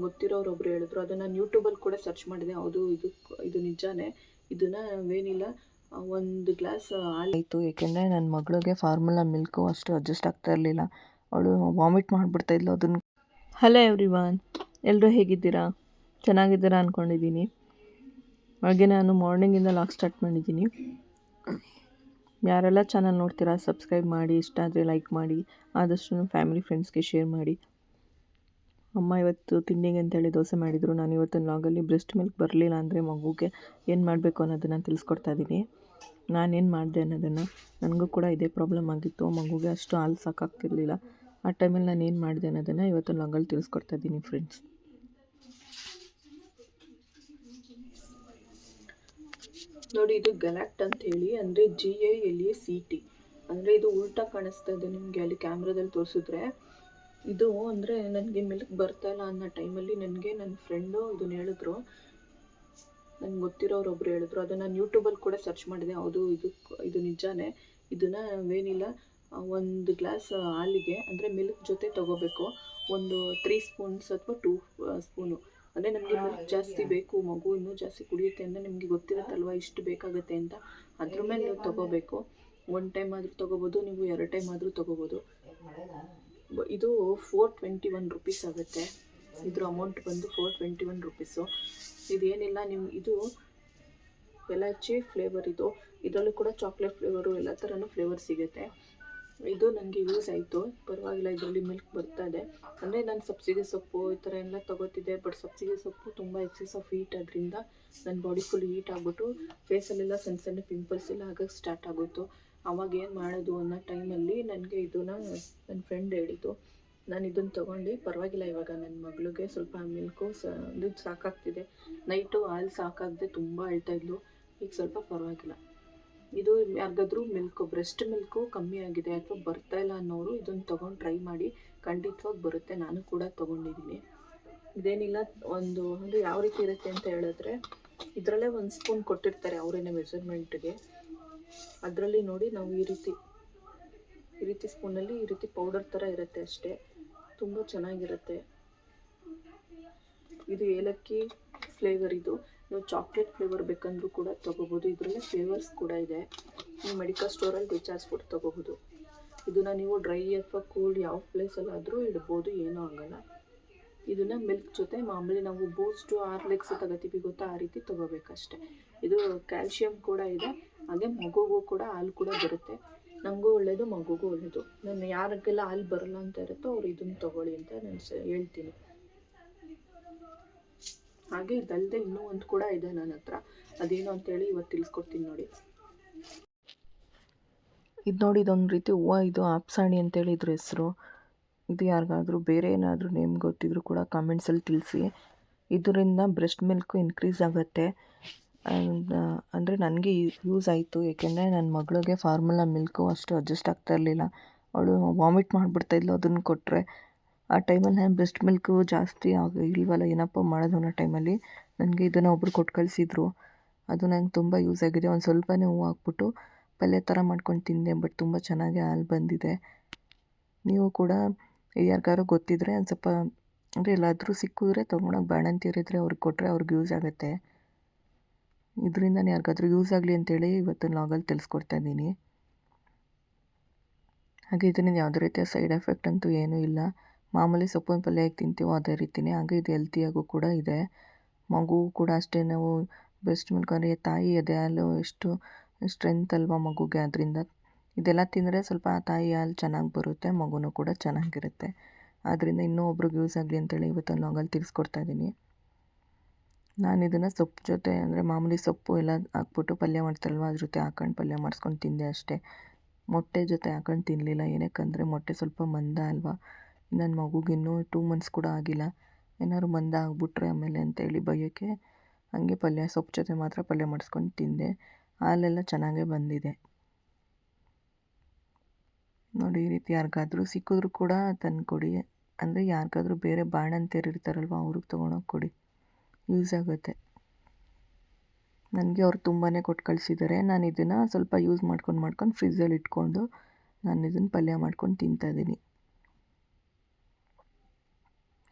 ನಂಗೆ ಗೊತ್ತಿರೋರು ಒಬ್ರು ಹೇಳಿದ್ರು. ಅದನ್ನು ನಾನು ಯೂಟ್ಯೂಬಲ್ಲಿ ಕೂಡ ಸರ್ಚ್ ಮಾಡಿದೆ. ಹೌದು ಇದು ಇದು ನಿಜಾನೇ. ಇದನ್ನು ನಾವೇನಿಲ್ಲ. ಒಂದು ಗ್ಲಾಸ್ ಹಾಲು ಆಯಿತು. ಏಕೆಂದರೆ ನನ್ನ ಮಗಳಿಗೆ ಫಾರ್ಮುಲಾ ಮಿಲ್ಕು ಅಷ್ಟು ಅಡ್ಜಸ್ಟ್ ಆಗ್ತಾ ಇರಲಿಲ್ಲ. ಅವಳು ವಾಮಿಟ್ ಮಾಡಿಬಿಡ್ತಾ ಇದ್ಲು ಅದನ್ನು ಹಲೋ ಎವ್ರಿ ವಾನ್ ಎಲ್ಲರೂ ಹೇಗಿದ್ದೀರಾ? ಚೆನ್ನಾಗಿದ್ದೀರಾ ಅಂದ್ಕೊಂಡಿದ್ದೀನಿ ಹಾಗೆ ನಾನು ಮಾರ್ನಿಂಗಿಂದ ಲಾಗ್ ಸ್ಟಾರ್ಟ್ ಮಾಡಿದ್ದೀನಿ. ಯಾರೆಲ್ಲ ಚಾನಲ್ ನೋಡ್ತೀರಾ ಸಬ್ಸ್ಕ್ರೈಬ್ ಮಾಡಿ ಇಷ್ಟ ಆದರೆ ಲೈಕ್ ಮಾಡಿ ಆದಷ್ಟು ಫ್ಯಾಮಿಲಿ ಫ್ರೆಂಡ್ಸ್ಗೆ ಶೇರ್ ಮಾಡಿ. ಅಮ್ಮ ಇವತ್ತು ತಿಂಡಿಗೆ ಅಂತೇಳಿ ದೋಸೆ ಮಾಡಿದರು. ನಾನು ಇವತ್ತು ಲಾಗಲ್ಲಿ ಬ್ರೆಸ್ಟ್ ಮಿಲ್ಕ್ ಬರಲಿಲ್ಲ ಅಂದರೆ ಮಗುಗೆ ಏನು ಮಾಡಬೇಕು ಅನ್ನೋದನ್ನು ತಿಳಿಸ್ಕೊಡ್ತಾ ಇದ್ದೀನಿ ನಾನೇನು ಮಾಡಿದೆ ಅನ್ನೋದನ್ನು ನನಗೂ ಕೂಡ ಇದೇ ಪ್ರಾಬ್ಲಮ್ ಆಗಿತ್ತು. ಮಗುಗೆ ಅಷ್ಟು ಹಾಲು ಸಾಕಾಗ್ತಿರ್ಲಿಲ್ಲ. ಆ ಟೈಮಲ್ಲಿ ನಾನು ಏನು ಮಾಡಿದೆ ಅನ್ನೋದನ್ನು ಇವತ್ತು ಲಾಗಲ್ಲಿ ತಿಳಿಸ್ಕೊಡ್ತಾ ಇದ್ದೀನಿ ಫ್ರೆಂಡ್ಸ್ ನೋಡಿ, ಇದು ಗಲಾಕ್ಟ್ ಅಂತ ಹೇಳಿ, ಅಂದರೆ G A L A C T ಅಂದರೆ ಇದು ಉಲ್ಟಾ ಕಾಣಿಸ್ತಾ ಇದೆ ನಿಮಗೆ ಅಲ್ಲಿ ಕ್ಯಾಮ್ರಾದಲ್ಲಿ ತೋರಿಸಿದ್ರೆ. ಇದು ಅಂದರೆ ನನಗೆ ಮಿಲ್ಕ್ ಬರ್ತಾ ಇಲ್ಲ ಅನ್ನೋ ಟೈಮಲ್ಲಿ ನನಗೆ ನನ್ನ ಫ್ರೆಂಡು ಇದನ್ನ ಹೇಳಿದ್ರು. ನನಗೆ ಗೊತ್ತಿರೋರು ಒಬ್ರು ಹೇಳಿದ್ರು. ಅದನ್ನು ನಾನು ಯೂಟ್ಯೂಬಲ್ಲಿ ಕೂಡ ಸರ್ಚ್ ಮಾಡಿದೆ. ಹೌದು ಇದು ಇದು ನಿಜಾನೇ. ಇದನ್ನು ನಾವೇನಿಲ್ಲ. ಒಂದು ಗ್ಲಾಸ್ ಹಾಲಿಗೆ ಅಂದರೆ ಮಿಲ್ಕ್ ಜೊತೆ ತಗೋಬೇಕು. ಒಂದು ತ್ರೀ ಸ್ಪೂನ್ಸ್ ಅಥವಾ ಟೂ ಸ್ಪೂನು ಅಂದರೆ ನಮಗೆ ಮಿಲ್ಕ್ ಜಾಸ್ತಿ ಬೇಕು ಮಗು ಇನ್ನೂ ಜಾಸ್ತಿ ಕುಡಿಯುತ್ತೆ ಅಂದರೆ ನಿಮಗೆ ಗೊತ್ತಿರುತ್ತಲ್ವ ಇಷ್ಟು ಬೇಕಾಗುತ್ತೆ ಅಂತ. ಅದ್ರ ಮೇಲೆ ನೀವು ತಗೋಬೇಕು. ಒನ್ ಟೈಮ್ ಆದರೂ ತೊಗೋಬೋದು ನೀವು ಎರಡು ಟೈಮ್ ಆದರೂ ತೊಗೋಬೋದು. ಇದು ಫೋರ್ ಟ್ವೆಂಟಿ ಒನ್ ರುಪೀಸ್ ಆಗುತ್ತೆ. ಇದ್ರ ಅಮೌಂಟ್ ಬಂದು ಫೋರ್ ಟ್ವೆಂಟಿ ಒನ್ ರುಪೀಸು ಇದೇನಿಲ್ಲ ನಿಮ್ಮ ಇದು ಎಲಾಚಿ ಫ್ಲೇವರ್ ಇದು. ಇದರಲ್ಲೂ ಕೂಡ ಚಾಕ್ಲೇಟ್ ಫ್ಲೇವರು ಎಲ್ಲ ಥರನೂ ಫ್ಲೇವರ್ ಸಿಗುತ್ತೆ. ಇದು ನನಗೆ ಯೂಸ್ ಆಯಿತು. ಪರವಾಗಿಲ್ಲ, ಇದರಲ್ಲಿ ಮಿಲ್ಕ್ ಬರ್ತಾ ಇದೆ. ಅಂದರೆ ನಾನು ಸಬ್ಸಿಗೆ ಸೊಪ್ಪು ಈ ಥರ ಎಲ್ಲ ತಗೋತಿದ್ದೆ ಬಟ್ ಸಬ್ಸಿಗೆ ಸೊಪ್ಪು ತುಂಬ ಎಕ್ಸೆಸ್ ಆಫ್ ಹೀಟ್ ಅದರಿಂದ ನನ್ನ ಬಾಡಿ ಫುಲ್ ಹೀಟ್ ಆಗಿಬಿಟ್ಟು ಫೇಸಲ್ಲೆಲ್ಲ ಸಣ್ಣ ಸಣ್ಣ ಪಿಂಪಲ್ಸ್ ಎಲ್ಲ ಆಗೋಕ್ಕೆ ಸ್ಟಾರ್ಟ್ ಆಗೋಯ್ತು. ಅವಾಗ ಏನು ಮಾಡೋದು ಅನ್ನೋ ಟೈಮಲ್ಲಿ ನನಗೆ ಇದನ್ನ ನನ್ನ ಫ್ರೆಂಡ್ ಹೇಳಿದ್ದು, ನಾನು ಇದನ್ನು ತೊಗೊಂಡು, ಪರವಾಗಿಲ್ಲ ಇವಾಗ ನನ್ನ ಮಗಳಿಗೆ ಸ್ವಲ್ಪ ಮಿಲ್ಕು ಸ, ಇದು ಸಾಕಾಗ್ತಿದೆ. ನೈಟು ಹಾಲು ಸಾಕಾಗದೆ ತುಂಬ ಇದ್ಲು, ಈಗ ಸ್ವಲ್ಪ ಪರವಾಗಿಲ್ಲ. ಇದು ಯಾರಿಗಾದ್ರೂ ಮಿಲ್ಕು ಬ್ರೆಸ್ಟ್ ಮಿಲ್ಕು ಕಮ್ಮಿ ಆಗಿದೆ ಅಥವಾ ಬರ್ತಾ ಇಲ್ಲ ಅನ್ನೋರು ಇದನ್ನು ತೊಗೊಂಡು ಟ್ರೈ ಮಾಡಿ, ಖಂಡಿತವಾಗಿ ಬರುತ್ತೆ. ನಾನು ಕೂಡ ತೊಗೊಂಡಿದ್ದೀನಿ. ಇದೇನಿಲ್ಲ, ಒಂದು ಅಂದರೆ ಯಾವ ರೀತಿ ಇರುತ್ತೆ ಅಂತ ಹೇಳಿದ್ರೆ, ಇದರಲ್ಲೇ ಒಂದು ಸ್ಪೂನ್ ಕೊಟ್ಟಿರ್ತಾರೆ ಅವರೇನೆ ಮೆಜರ್ಮೆಂಟ್ಗೆ ಅದರಲ್ಲಿ ನೋಡಿ ನಾವು ಈ ರೀತಿ ಈ ರೀತಿ ಸ್ಪೂನಲ್ಲಿ ಈ ರೀತಿ ಪೌಡರ್ ಥರ ಇರುತ್ತೆ ಅಷ್ಟೇ. ತುಂಬ ಚೆನ್ನಾಗಿರುತ್ತೆ. ಇದು ಏಲಕ್ಕಿ ಫ್ಲೇವರ್ ಇದು. ನೀವು ಚಾಕ್ಲೇಟ್ ಫ್ಲೇವರ್ ಬೇಕಂದ್ರೂ ಕೂಡ ತೊಗೋಬೋದು. ಇದರಲ್ಲಿ ಫ್ಲೇವರ್ಸ್ ಕೂಡ ಇದೆ. ನೀವು ಮೆಡಿಕಲ್ ಸ್ಟೋರಲ್ಲಿ ವಿಚಾರಿಸ್ಬಿಟ್ಟು ತೊಗೋಬೋದು. ಇದನ್ನು ನೀವು ಡ್ರೈ ಅಥವಾ ಕೂಲ್ ಯಾವ ಪ್ಲೇಸಲ್ಲಾದರೂ ಇಡ್ಬೋದು, ಏನೂ ಆಗಲ್ಲ. ಇದನ್ನು ಮಿಲ್ಕ್ ಜೊತೆ ಮಾಮೂಲಿ ನಾವು ಬೂಸ್ಟು ಆರ್ಲೆಕ್ಸ್ ತಗೋತೀವಿ ಗೊತ್ತಾ? ಆ ರೀತಿ ತೊಗೋಬೇಕಷ್ಟೆ. ಇದು ಕ್ಯಾಲ್ಶಿಯಂ ಕೂಡ ಇದೆ. ಹಾಗೆ ಮಗುಗೂ ಕೂಡ ಹಾಲು ಕೂಡ ಬರುತ್ತೆ. ನಮಗೂ ಒಳ್ಳೆಯದು ಮಗುಗೂ ಒಳ್ಳೇದು. ನಾನು ಯಾರಿಗೆಲ್ಲ ಹಾಲು ಬರಲ್ಲ ಅಂತ ಇರುತ್ತೋ ಅವ್ರು ಇದನ್ನು ತಗೊಳ್ಳಿ ಅಂತ ನಾನು ಹೇಳ್ತೀನಿ. ಹಾಗೆ ಇದಲ್ಲದೆ ಇನ್ನೂ ಒಂದು ಕೂಡ ಇದೆ ನನ್ನ ಹತ್ರ. ಅದೇನು ಅಂತೇಳಿ ಇವತ್ತು ತಿಳಿಸ್ಕೊಡ್ತೀನಿ ನೋಡಿ. ಇದು ನೋಡಿ ಇದೊಂದು ರೀತಿ ಹೂವು, ಇದು ಆಪ್ಸಾಣಿ ಅಂತೇಳಿ ಇದ್ರ ಹೆಸರು. ಇದು ಯಾರಿಗಾದರೂ ಬೇರೆ ಏನಾದರೂ ನೇಮ್ ಗೊತ್ತಿದ್ರು ಕೂಡ ಕಾಮೆಂಟ್ಸಲ್ಲಿ ತಿಳಿಸಿ. ಇದರಿಂದ ಬ್ರೆಸ್ಟ್ ಮಿಲ್ಕು ಇನ್ಕ್ರೀಸ್ ಆಗುತ್ತೆ. ಅಂದರೆ ನನಗೆ ಯೂಸ್ ಆಯಿತು. ಏಕೆಂದರೆ ನನ್ನ ಮಗಳಿಗೆ ಫಾರ್ಮುಲಾ ಮಿಲ್ಕು ಅಷ್ಟು ಅಡ್ಜಸ್ಟ್ ಆಗ್ತಾ ಇರಲಿಲ್ಲ. ಅವಳು ವಾಮಿಟ್ ಮಾಡ್ಬಿಡ್ತಾ ಇದ್ಲು ಅದನ್ನು ಕೊಟ್ಟರೆ ಆ ಟೈಮಲ್ಲಿ ನಾನು ಬ್ರೆಸ್ಟ್ ಮಿಲ್ಕು ಜಾಸ್ತಿ ಆಗ, ಇಲ್ವಲ್ಲ, ಏನಪ್ಪ ಮಾಡೋದು ಅನ್ನೋ ಟೈಮಲ್ಲಿ ನನಗೆ ಇದನ್ನು ಒಬ್ಬರು ಕೊಟ್ಟು ಕಳಿಸಿದ್ರು. ಅದು ನಂಗೆ ತುಂಬ ಯೂಸ್ ಆಗಿದೆ. ಒಂದು ಸ್ವಲ್ಪನೇ ಹೂವು ಹಾಕ್ಬಿಟ್ಟು ಪಲ್ಯ ಥರ ಮಾಡ್ಕೊಂಡು ತಿಂದೆ ಬಟ್ ತುಂಬ ಚೆನ್ನಾಗಿ ಹಾಲು ಬಂದಿದೆ. ನೀವು ಕೂಡ ಯಾರಿಗಾರು ಗೊತ್ತಿದ್ದರೆ ಒಂದು ಸ್ವಲ್ಪ, ಅಂದರೆ ಎಲ್ಲಾದರೂ ಸಿಕ್ಕಿದ್ರೆ ತೊಗೊಂಡೋಗಿ ಬಾಣಂತಿಯರಿದ್ದರೆ ಅವ್ರಿಗೆ ಕೊಟ್ಟರೆ ಅವ್ರಿಗೆ ಯೂಸ್ ಆಗುತ್ತೆ. ಇದರಿಂದ ಯಾರಿಗಾದ್ರೂ ಯೂಸ್ ಆಗಲಿ ಅಂತೇಳಿ ಇವತ್ತು ಲಾಗಲ್ಲಿ ತಿಳಿಸ್ಕೊಡ್ತಾ ಇದ್ದೀನಿ. ಹಾಗೆ ಇದರಿಂದ ಯಾವುದೇ ರೀತಿಯ ಸೈಡ್ ಎಫೆಕ್ಟ್ ಅಂತೂ ಏನೂ ಇಲ್ಲ. ಮಾಮೂಲಿ ಸೊಪ್ಪಿನ ಪಲ್ಯ ಹೇಗೆ ತಿಂತೀವೋ ಅದೇ ರೀತಿಯೇ ಹಾಗೆ ಇದು ಹೆಲ್ತಿಯಾಗೂ ಕೂಡ ಇದೆ. ಮಗು ಕೂಡ ಅಷ್ಟೇ ನಾವು ಬೆಸ್ಟ್ ಮಿಲ್ಕ್ ಅಂದರೆ ತಾಯಿ ಎದೆ ಹಾಲು ಎಷ್ಟು ಸ್ಟ್ರೆಂತ್ ಅಲ್ವಾ ಮಗುಗೆ ಅದರಿಂದ. ಇದೆಲ್ಲ ತಿಂದರೆ ಸ್ವಲ್ಪ ತಾಯಿ ಹಾಲು ಚೆನ್ನಾಗಿ ಬರುತ್ತೆ, ಮಗುನೂ ಕೂಡ ಚೆನ್ನಾಗಿರುತ್ತೆ. ಆದ್ದರಿಂದ ಇನ್ನೂ ಒಬ್ರಿಗೆ ಯೂಸ್ ಆಗಲಿ ಅಂತೇಳಿ ಇವತ್ತು ಲಾಗಲ್ಲಿ ತಿಳಿಸ್ಕೊಡ್ತಾ ಇದ್ದೀನಿ. ನಾನು ಇದನ್ನು ಸೊಪ್ಪು ಜೊತೆ ಅಂದರೆ ಮಾಮೂಲಿ ಸೊಪ್ಪು ಎಲ್ಲ ಹಾಕ್ಬಿಟ್ಟು ಪಲ್ಯ ಮಾಡ್ತಾರಲ್ವ, ಅದ್ರ ಜೊತೆ ಹಾಕೊಂಡು ಪಲ್ಯ ಮಾಡಿಸ್ಕೊಂಡು ತಿಂದೆ ಅಷ್ಟೇ. ಮೊಟ್ಟೆ ಜೊತೆ ಹಾಕೊಂಡು ತಿನ್ನಲಿಲ್ಲ ಏನಕ್ಕಂದರೆ ಮೊಟ್ಟೆ ಸ್ವಲ್ಪ ಮಂದ ಅಲ್ವಾ. ನನ್ನ ಮಗುಗಿನ್ನೂ ಟೂ ಮಂತ್ಸ್ ಕೂಡ ಆಗಿಲ್ಲ. ಏನಾದ್ರು ಮಂದ ಆಗಿಬಿಟ್ರೆ ಆಮೇಲೆ ಅಂತೇಳಿ ಭಯಕ್ಕೆ ಹಾಗೆ ಪಲ್ಯ, ಸೊಪ್ಪು ಜೊತೆ ಮಾತ್ರ ಪಲ್ಯ ಮಾಡಿಸ್ಕೊಂಡು ತಿಂದೆ. ಹಾಲೆಲ್ಲ ಚೆನ್ನಾಗೇ ಬಂದಿದೆ. ನೋಡಿ, ಈ ರೀತಿ ಯಾರಿಗಾದರೂ ಸಿಕ್ಕಿದ್ರು ಕೂಡ ತಂದು ಕೊಡಿ ಅಂದರೆ ಯಾರಿಗಾದರೂ ಬೇರೆ ಬಾಣಂತಿಯರು ಇರ್ತಾರಲ್ವ ಅವ್ರಿಗೆ ತೊಗೊಂಡೋಗಿ ಕೊಡಿ. ಯೂಸ್ ಆಗುತ್ತೆ. ನನಗೆ ಅವ್ರು ತುಂಬಾ ಕೊಟ್ಟು ಕಳಿಸಿದ್ದಾರೆ ನಾನು ಇದನ್ನು ಸ್ವಲ್ಪ ಯೂಸ್ ಮಾಡ್ಕೊಂಡು ಮಾಡ್ಕೊಂಡು ಫ್ರಿಜ್ಜಲ್ಲಿ ಇಟ್ಕೊಂಡು ನಾನು ಇದನ್ನು ಪಲ್ಯ ಮಾಡ್ಕೊಂಡು ತಿಂತಾಯಿದ್ದೀನಿ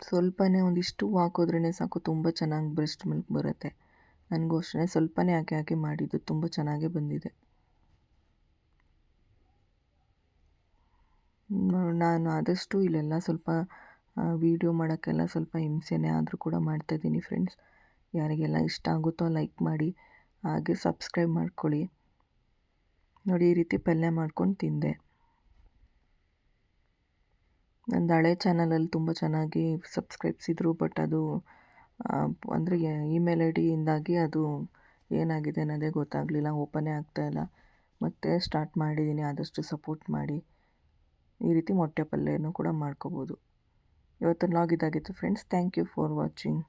ಸ್ವಲ್ಪನೇ ಒಂದಿಷ್ಟು ಹಾಕೋದ್ರೇ ಸಾಕು ತುಂಬ ಚೆನ್ನಾಗಿ ಬ್ರೆಸ್ಟ್ ಮಿಲ್ಕ್ ಬರುತ್ತೆ. ನನಗೂ ಅಷ್ಟೇ ಸ್ವಲ್ಪನೇ ಹಾಕಿ ಹಾಕಿ ಮಾಡಿದ್ದು ತುಂಬ ಚೆನ್ನಾಗೇ ಬಂದಿದೆ. ನಾನು ಆದಷ್ಟು ಇಲ್ಲೆಲ್ಲ ಸ್ವಲ್ಪ ವೀಡಿಯೋ ಮಾಡೋಕ್ಕೆಲ್ಲ ಸ್ವಲ್ಪ ಹಿಂಸೆನೇ ಆದರೂ ಕೂಡ ಮಾಡ್ತಾಯಿದ್ದೀನಿ ಫ್ರೆಂಡ್ಸ್ ಯಾರಿಗೆಲ್ಲ ಇಷ್ಟ ಆಗುತ್ತೋ ಲೈಕ್ ಮಾಡಿ, ಹಾಗೆ ಸಬ್ಸ್ಕ್ರೈಬ್ ಮಾಡ್ಕೊಳ್ಳಿ. ನೋಡಿ, ಈ ರೀತಿ ಪಲ್ಯ ಮಾಡ್ಕೊಂಡು ತಿಂದೆ. ನಂದು ಹಳೆ ಚಾನಲಲ್ಲಿ ತುಂಬ ಚೆನ್ನಾಗಿ ಸಬ್ಸ್ಕ್ರೈಬ್ಸ್ ಇದ್ದರು ಬಟ್ ಅದು ಅಂದರೆ ಇಮೇಲ್ ಐ ಡಿಯಿಂದಾಗಿ ಅದು ಏನಾಗಿದೆ ಅನ್ನೋದೇ ಗೊತ್ತಾಗಲಿಲ್ಲ ಓಪನೇ ಆಗ್ತಾಯಿಲ್ಲ ಮತ್ತೆ ಸ್ಟಾರ್ಟ್ ಮಾಡಿದ್ದೀನಿ, ಆದಷ್ಟು ಸಪೋರ್ಟ್ ಮಾಡಿ. ಈ ರೀತಿ ಮೊಟ್ಟೆ ಪಲ್ಯನೂ ಕೂಡ ಮಾಡ್ಕೋಬೋದು. ಇವತ್ತು ಲಾಗ್ ಇದಾಗಿತ್ತು friends thank you for watching